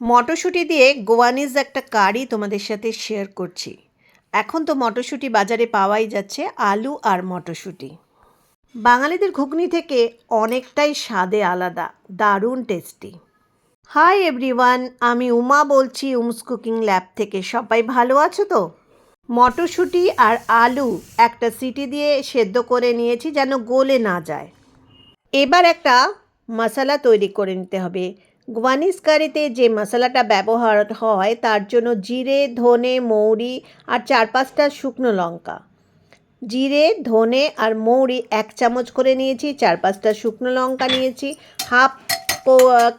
মটরশুঁটি দিয়ে গোয়ানিজ একটা কারি তোমাদের সাথে শেয়ার করছি। এখন তো মটরশুঁটি বাজারে পাওয়াই যাচ্ছে আলু আর মটরশুঁটি। বাঙালিদের ঘুগনি থেকে অনেকটাই স্বাদে আলাদা, দারুণ টেস্টি হাই এভরিওয়ান আমি উমা বলছি উমস কুকিং ল্যাব থেকে। সবাই ভালো আছো তো? মটরশুঁটি আর আলু একটা সিটি দিয়ে সেদ্ধ করে নিয়েছি যেন গলে না যায়। এবার একটা মশলা তৈরি করে নিতে হবে। গোয়ানিস কারিতে যে মশলাটা ব্যবহার হয়, তার জন্য জিরে, ধনে, মৌরি আর চার পাঁচটা শুকনো লঙ্কা। জিরে, ধনে আর মৌরি এক চামচ করে নিয়েছি, চার পাঁচটা শুকনো লঙ্কা নিয়েছি, হাফ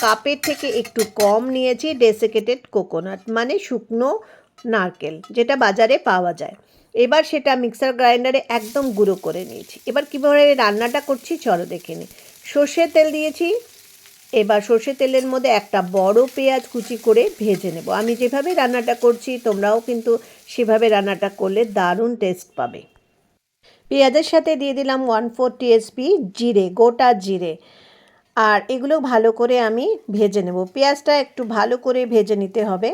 কাপের থেকে একটু কম নিয়েছি ডেসিকেটেড কোকোনাট মানে শুকনো নারকেল, যেটা বাজারে পাওয়া যায়। এবার সেটা মিক্সার গ্রাইন্ডারে একদম গুঁড়ো করে নিয়েছি। এবার কীভাবে রান্নাটা করছি, চলো দেখে নিই। সর্ষের তেল দিয়েছি এবার সর্ষের তেলের মধ্যে একটা বড় পেঁয়াজ কুচি করে ভেজে নেব। আমি যেভাবে রান্নাটা করছি, তোমরাও কিন্তু সেভাবে রান্নাটা করলে দারুণ টেস্ট পাবে। পেঁয়াজের সাথে দিয়ে দিলাম ওয়ান ফোর টিএসপি জিরে, গোটা জিরে। আর এগুলো ভালো করে আমি ভেজে নেব। পেঁয়াজটা একটু ভালো করে ভেজে নিতে হবে।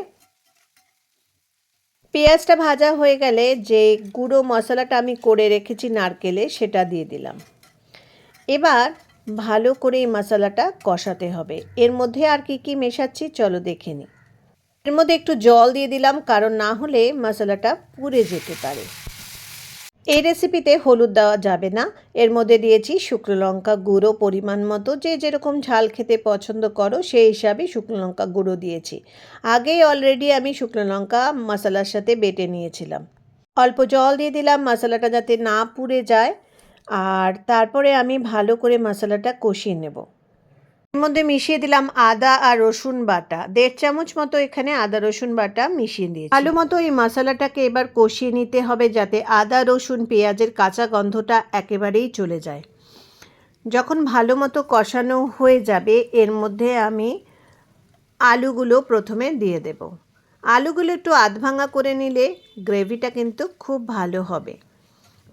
পেঁয়াজটা ভাজা হয়ে গেলে যে গুঁড়ো মশলাটা আমি করে রেখেছি নারকেলে, সেটা দিয়ে দিলাম। এবার ভালো করে এই মশলাটা কষাতে হবে। এর মধ্যে আর কি কি মেশাচ্ছি চলো দেখে নিই এর মধ্যে একটু জল দিয়ে দিলাম, কারণ না হলে মশলাটা পুড়ে যেতে পারে। এই রেসিপিতে হলুদ দেওয়া যাবে না। এর মধ্যে দিয়েছি শুকনো লঙ্কা গুঁড়ো পরিমাণ মতো, যে যেরকম ঝাল খেতে পছন্দ করো সেই হিসাবে শুকনো লঙ্কা গুঁড়ো দিয়েছি। আগেই অলরেডি আমি শুকনো লঙ্কা মশলার সাথে বেটে নিয়েছিলাম। অল্প জল দিয়ে দিলাম, মশলাটা যাতে না পুড়ে যায়। আর তারপরে আমি ভালো করে মশলাটা কষিয়ে নেব। এর মধ্যে মিশিয়ে দিলাম আদা আর রসুন বাটা। দেড় চামচ মতো এখানে আদা রসুন বাটা মিশিয়ে দিয়েছি। ভালো মতো এই মশলাটাকে এবার কষিয়ে নিতে হবে যাতে আদা, রসুন, পেঁয়াজের কাঁচা গন্ধটা একেবারেই চলে যায়। যখন ভালো মতো কষানো হয়ে যাবে, এর মধ্যে আমি আলুগুলো প্রথমে দিয়ে দেব। আলুগুলো একটু আধ ভাঙা করে নিলে গ্রেভিটা কিন্তু খুব ভালো হবে।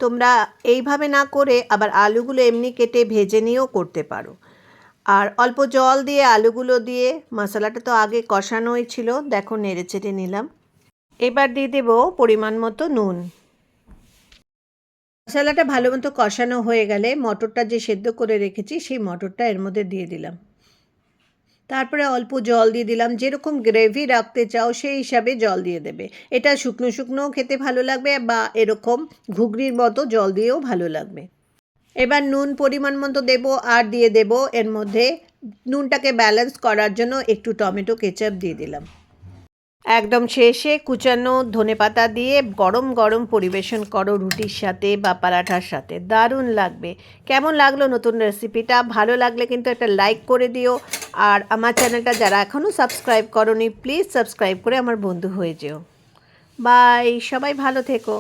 তোমরা এইভাবে না করে আবার আলুগুলো এমনি কেটে ভেজে নিয়েও করতে পারো। আর অল্প জল দিয়ে আলুগুলো দিয়ে মশলাটা তো আগে কষানোই ছিল, দেখো নেড়ে চেড়ে নিলাম। এবার দিয়ে দেব পরিমাণ মতো নুন। মশলাটা ভালো মতো কষানো হয়ে গেলে মটরটা যে সেদ্ধ করে রেখেছি, সেই মটরটা এর মধ্যে দিয়ে দিলাম। তারপরে অল্প জল দিয়ে দিলাম। যেরকম গ্রেভি রাখতে চাও সেই হিসাবে জল দিয়ে দেবে। এটা শুকনো শুকনোও খেতে ভালো লাগবে বা এরকম ঘুগনির মতো জল দিয়েও ভালো লাগবে। এবার নুন পরিমাণ মতো দেবো আর দিয়ে দেব। এর মধ্যে নুনটাকে ব্যালেন্স করার জন্য একটু টমেটো কেচাপ দিয়ে দিলাম। একদম শেষে কুচানো ধনেপাতা দিয়ে গরম গরম পরিবেশন করো রুটির সাথে বা পরাঠার সাথে। দারুণ লাগবে। কেমন লাগল নতুন রেসিপিটা? ভালো লাগলে কিন্তু একটা লাইক করে দিও। আর আমার চ্যানেলটা যারা এখনও সাবস্ক্রাইব করনি, প্লিজ সাবস্ক্রাইব করে আমার বন্ধু হয়ে যেও। বাই, সবাই ভালো থেকো।